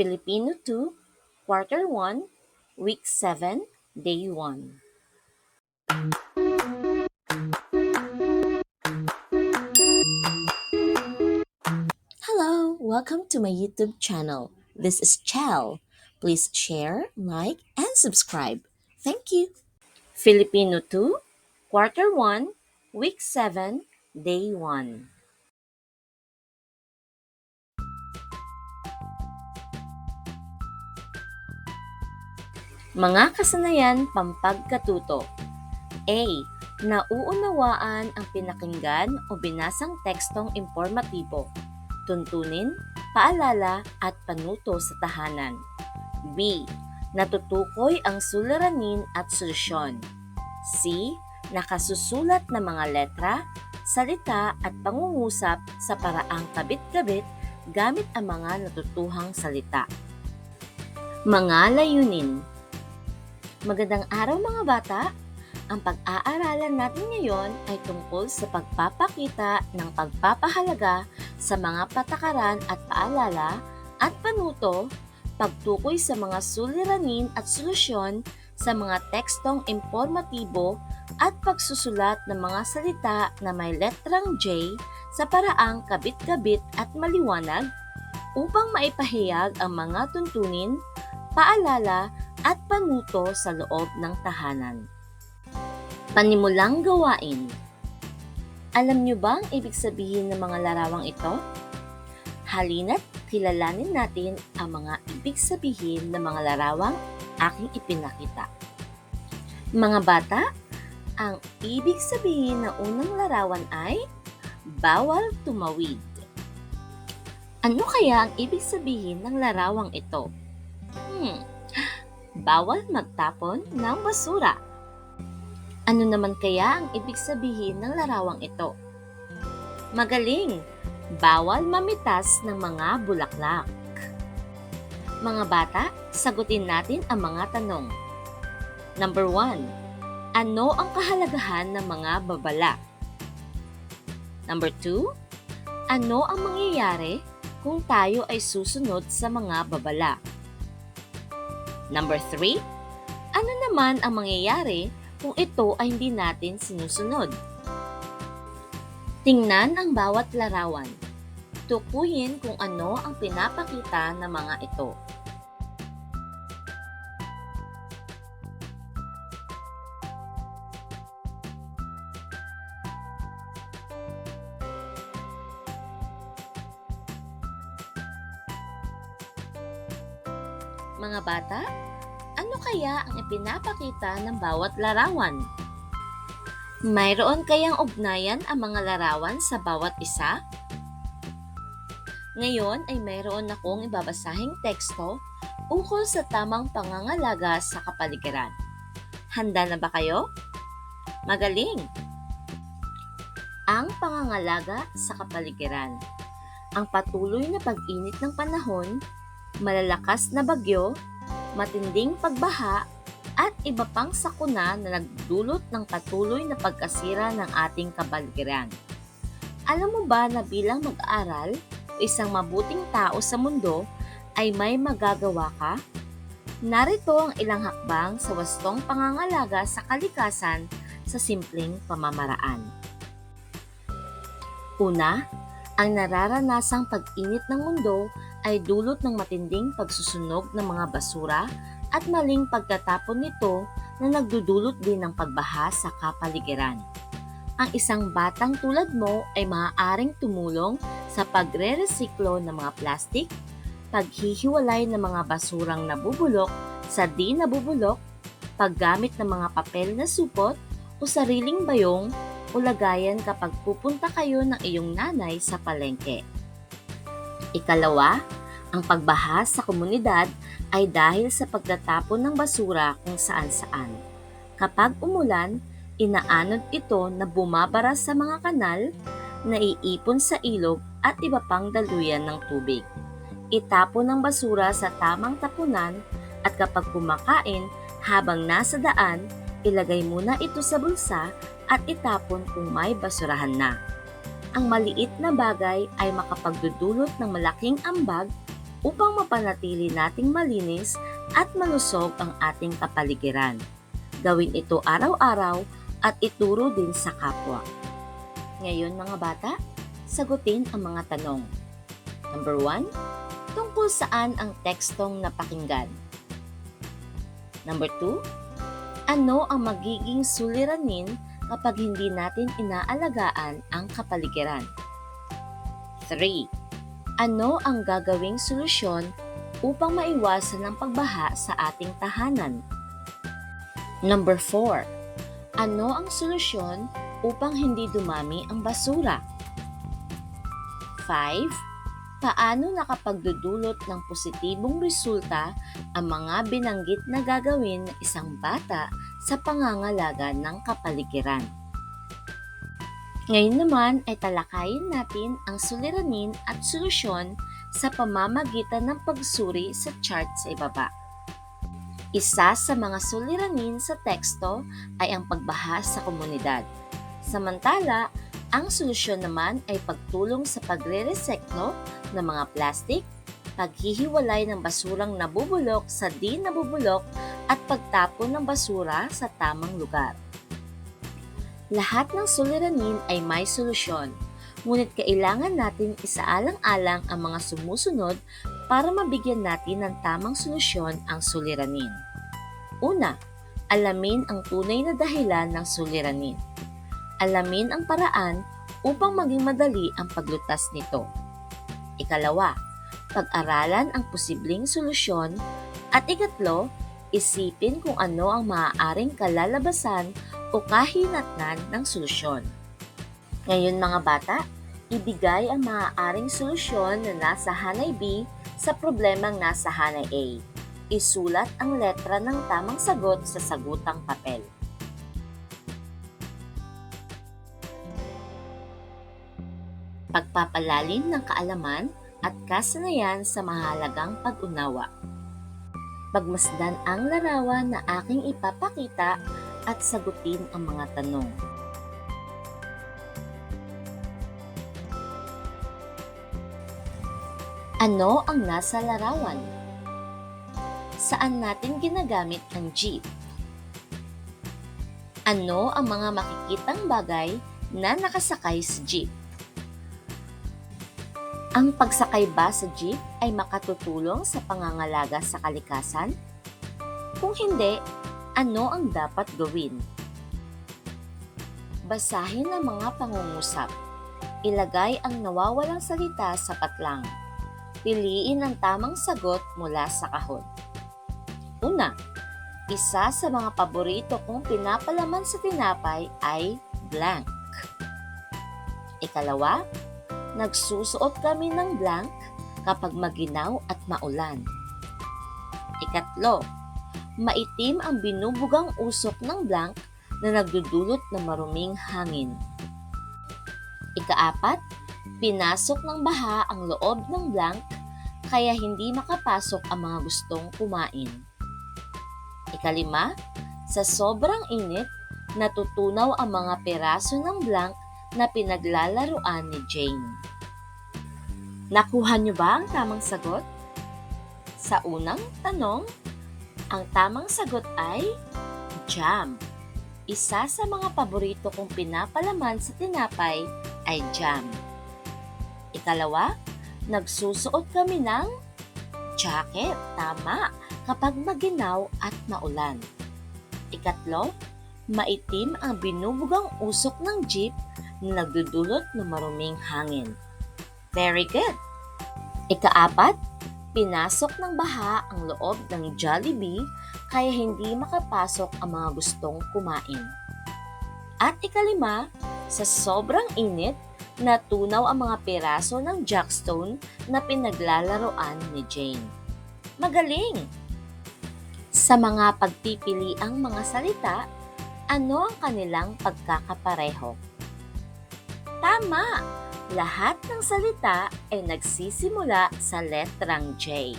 Filipino 2, Quarter 1, Week 7, Day 1. Hello, welcome to my YouTube channel. This is Chel. Please share, like, and subscribe. Thank you. Filipino 2, Quarter 1, Week 7, Day 1. Mga kasanayan pampagkatuto. A. Nauunawaan ang pinakinggan o binasang tekstong informatibo, tuntunin, paalala at panuto sa tahanan. B. Natutukoy ang suliranin at solusyon. C. Nakasusulat na mga letra, salita at pangungusap sa paraang kabit-kabit gamit ang mga natutuhang salita. Mga layunin Magandang araw mga bata! Ang pag-aaralan natin ngayon ay tungkol sa pagpapakita ng pagpapahalaga sa mga patakaran at paalala at panuto, pagtukoy sa mga suliranin at solusyon sa mga tekstong informatibo at pagsusulat ng mga salita na may letrang J sa paraang kabit-kabit at maliwanag upang maipahayag ang mga tuntunin, paalala at panuto sa loob ng tahanan. Panimulang gawain Alam niyo ba ang ibig sabihin ng mga larawang ito? Halina't kilalanin natin ang mga ibig sabihin ng mga larawang aking ipinakita. Mga bata, ang ibig sabihin ng unang larawan ay bawal tumawid. Ano kaya ang ibig sabihin ng larawang ito? Hmm, bawal magtapon ng basura. Ano naman kaya ang ibig sabihin ng larawang ito? Magaling! Bawal mamitas ng mga bulaklak. Mga bata, sagutin natin ang mga tanong. Number 1. Ano ang kahalagahan ng mga babala? Number 2. Ano ang mangyayari kung tayo ay susunod sa mga babala? Number 3. Ano naman ang mangyayari kung ito ay hindi natin sinusunod? Tingnan ang bawat larawan. Tukuyin kung ano ang pinapakita ng mga ito. Mga bata, ipinapakita ng bawat larawan? Mayroon kayang ugnayan ang mga larawan sa bawat isa? Ngayon ay mayroon akong ibabasahing teksto ukol sa tamang pangangalaga sa kapaligiran. Handa na ba kayo? Magaling! Ang pangangalaga sa kapaligiran. Ang patuloy na pag-init ng panahon, malalakas na bagyo, matinding pagbaha, at iba pang sakuna na nagdulot ng patuloy na pagkasira ng ating kabaligiran. Alam mo ba na bilang mag-aaral isang mabuting tao sa mundo ay may magagawa ka? Narito ang ilang hakbang sa wastong pangangalaga sa kalikasan sa simpleng pamamaraan. Una, ang nararanasang pag-init ng mundo ay dulot ng matinding pagsusunog ng mga basura at maling pagtatapon nito na nagdudulot din ng pagbaha sa kapaligiran. Ang isang batang tulad mo ay maaaring tumulong sa pagre-resiklo ng mga plastik, paghihiwalay ng mga basurang nabubulok sa di nabubulok, paggamit ng mga papel na supot o sariling bayong o lagayan kapag pupunta kayo ng iyong nanay sa palengke. Ikalawa, ang pagbaha sa komunidad ay dahil sa pagtatapon ng basura kung saan-saan. Kapag umulan, inaanod ito na bumabara sa mga kanal, naiipon sa ilog at iba pang daluyan ng tubig. Itapon ang basura sa tamang tapunan at kapag kumakain habang nasa daan, ilagay muna ito sa bulsa at itapon kung may basurahan na. Ang maliit na bagay ay makapagdudulot ng malaking ambag upang mapanatili nating malinis at malusog ang ating kapaligiran. Gawin ito araw-araw at ituro din sa kapwa. Ngayon mga bata, sagutin ang mga tanong. Number 1, tungkol saan ang tekstong napakinggan? Number 2, ano ang magiging suliranin kapag hindi natin inaalagaan ang kapaligiran? 3. Ano ang gagawing solusyon upang maiwasan ang pagbaha sa ating tahanan? Number 4. Ano ang solusyon upang hindi dumami ang basura? 5. Paano nakapagdudulot ng positibong resulta ang mga binanggit na gagawin ng isang bata sa pangangalaga ng kapaligiran? Ngayon naman ay talakayin natin ang suliranin at solusyon sa pamamagitan ng pagsuri sa chart sa ibaba. Isa sa mga suliranin sa teksto ay ang pagbaha sa komunidad. Samantala, ang solusyon naman ay pagtulong sa pagre-reseklo ng mga plastik, paghihiwalay ng basurang nabubulok sa di nabubulok at pagtapon ng basura sa tamang lugar. Lahat ng suliranin ay may solusyon, ngunit kailangan natin isaalang-alang ang mga sumusunod para mabigyan natin ng tamang solusyon ang suliranin. Una, alamin ang tunay na dahilan ng suliranin. Alamin ang paraan upang maging madali ang paglutas nito. Ikalawa, pag-aralan ang posibleng solusyon. At ikatlo, isipin kung ano ang maaaring kalalabasan o kahinatnan ng solusyon. Ngayon mga bata, ibigay ang maaaring solusyon na nasa hanay B sa problemang nasa hanay A. Isulat ang letra ng tamang sagot sa sagutang papel. Pagpapalalim ng kaalaman at kasanayan sa mahalagang pag-unawa. Pagmasdan ang larawan na aking ipapakita at sagutin ang mga tanong. Ano ang nasa larawan? Saan natin ginagamit ang jeep? Ano ang mga makikitang bagay na nakasakay sa jeep? Ang pagsakay ba sa jeep ay makatutulong sa pangangalaga sa kalikasan? Kung hindi, ano ang dapat gawin? Basahin ang mga pangungusap. Ilagay ang nawawalang salita sa patlang. Piliin ang tamang sagot mula sa kahon. Una, isa sa mga paborito kong pinapalaman sa tinapay ay blank. Ikalawa, nagsusuot kami ng blank kapag maginaw at maulan. Ikatlo, maitim ang binubugang usok ng blank na nagdudulot ng maruming hangin. Ikaapat, pinasok ng baha ang loob ng blank kaya hindi makapasok ang mga gustong kumain. Ikalima, sa sobrang init, natutunaw ang mga peraso ng blank na pinaglalaruan ni Jane. Nakuha niyo ba ang tamang sagot? Sa unang tanong, ang tamang sagot ay jam. Isa sa mga paborito kong pinapalaman sa tinapay ay jam. Ikalawa, nagsusuot kami ng jacket. Tama, kapag maginaw at maulan. Ikatlo, maitim ang binubugang usok ng jeep na nagdudulot ng maruming hangin. Very good! Ikaapat, pinasok ng baha ang loob ng Jollibee kaya hindi makapasok ang mga gustong kumain. At ikalima, sa sobrang init, natunaw ang mga piraso ng jackstone na pinaglalaroan ni Jane. Magaling! Sa mga pagpipiliang mga salita, ano ang kanilang pagkakapareho? Tama! Lahat ng salita ay nagsisimula sa letrang J.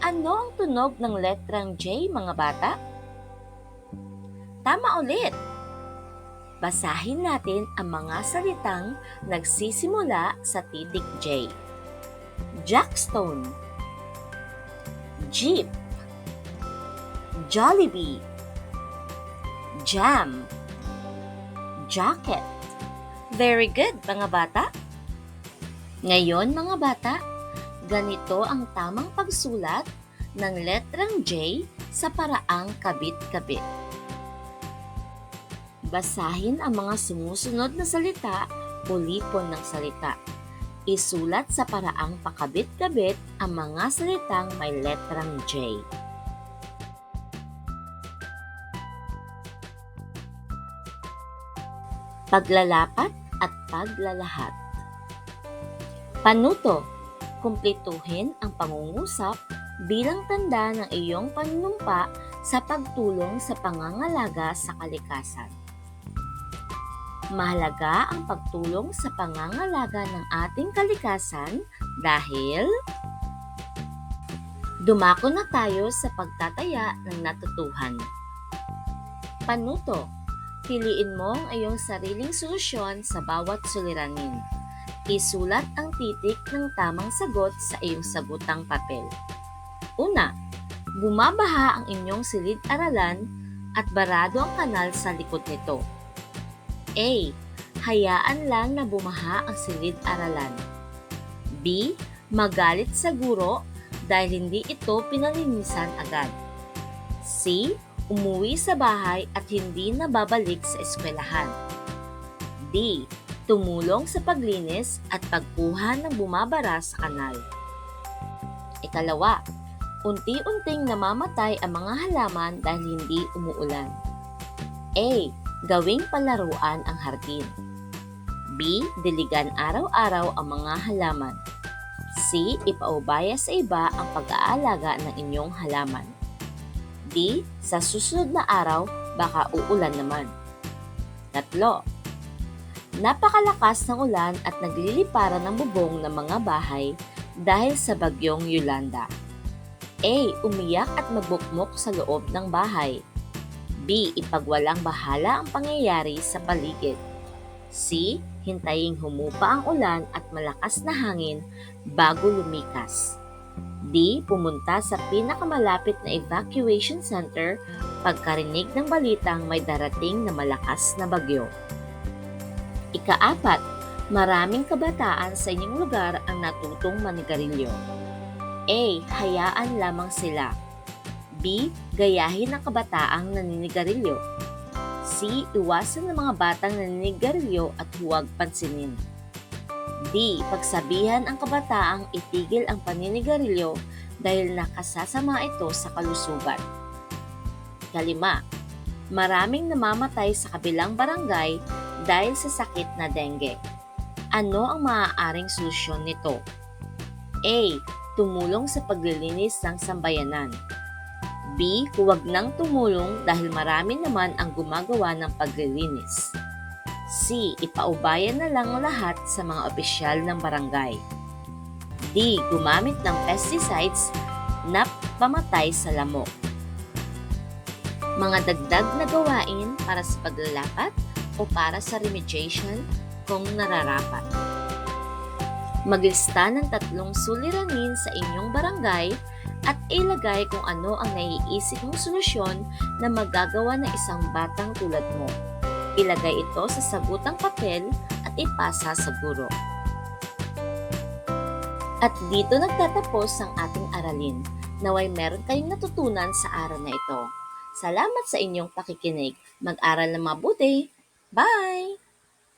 Ano ang tunog ng letrang J, mga bata? Tama ulit! Basahin natin ang mga salitang nagsisimula sa titik J. Jackstone jeep, Jollibee, jam, jacket. Very good, mga bata. Ngayon, mga bata, ganito ang tamang pagsulat ng letrang J sa paraang kabit-kabit. Basahin ang mga sumusunod na salita o lipon ng salita. Isulat sa paraang pakabit-kabit ang mga salitang may letrang J. Paglalapat at paglalahat. Panuto. Kumpletuhin ang pangungusap bilang tanda ng iyong panunumpa sa pagtulong sa pangangalaga sa kalikasan. Mahalaga ang pagtulong sa pangangalaga ng ating kalikasan dahil dumako na tayo sa pagtataya ng natutuhan. Panuto, piliin mo ang iyong sariling solusyon sa bawat suliranin. Isulat ang titik ng tamang sagot sa iyong sagutang papel. Una, bumabaha ang inyong silid-aralan at barado ang kanal sa likod nito. A. Hayaan lang na bumaha ang silid-aralan. B. Magalit sa guro dahil hindi ito pinalinisan agad. C. Umuwi sa bahay at hindi na babalik sa eskwelahan. D. Tumulong sa paglinis at pagkuha ng bumabara sa kanal. Ikalawa, unti-unting namamatay ang mga halaman dahil hindi umuulan. A. Gawing palaruan ang hardin. B. Diligan araw-araw ang mga halaman. C. Ipaubaya sa iba ang pag-aalaga ng inyong halaman. D. Sa susunod na araw, baka uulan naman. Tatlo. Napakalakas ng ulan at nagliliparan ng bubong ng mga bahay dahil sa bagyong Yolanda. A. Umiyak at magbukmok sa loob ng bahay. B. Ipagwalang bahala ang pangyayari sa paligid. C. Hintaying humupa ang ulan at malakas na hangin bago lumikas. D. Pumunta sa pinakamalapit na evacuation center pagkarinig ng balitang may darating na malakas na bagyo. Ikaapat, maraming kabataan sa inyong lugar ang natutong manigarilyo. A. Hayaan lamang sila. B. Gayahin ang kabataang naninigarilyo. C. Iwasan ng mga batang naninigarilyo at huwag pansinin. D. Pagsabihan ang kabataang itigil ang paninigarilyo dahil nakasasama ito sa kalusugan. Kalima, maraming namamatay sa kabilang barangay dahil sa sakit na dengue. Ano ang maaaring solusyon nito? A. Tumulong sa paglilinis ng sambayanan. B. Huwag nang tumulong dahil marami naman ang gumagawa ng paglilinis. C. Ipaubayan na lang lahat sa mga opisyal ng barangay. D. Gumamit ng pesticides na pamatay sa lamok. Mga dagdag na gawain para sa paglalapat o para sa remediation kung nararapat. Maglista ng tatlong suliranin sa inyong barangay at ilagay kung ano ang naiisip mong solusyon na magagawa ng isang batang tulad mo. Ilagay ito sa sagutang papel at ipasa sa guro. At dito nagtatapos ang ating aralin. Naway meron kayong natutunan sa araw na ito. Salamat sa inyong pakikinig. Mag-aral na mabuti. Bye!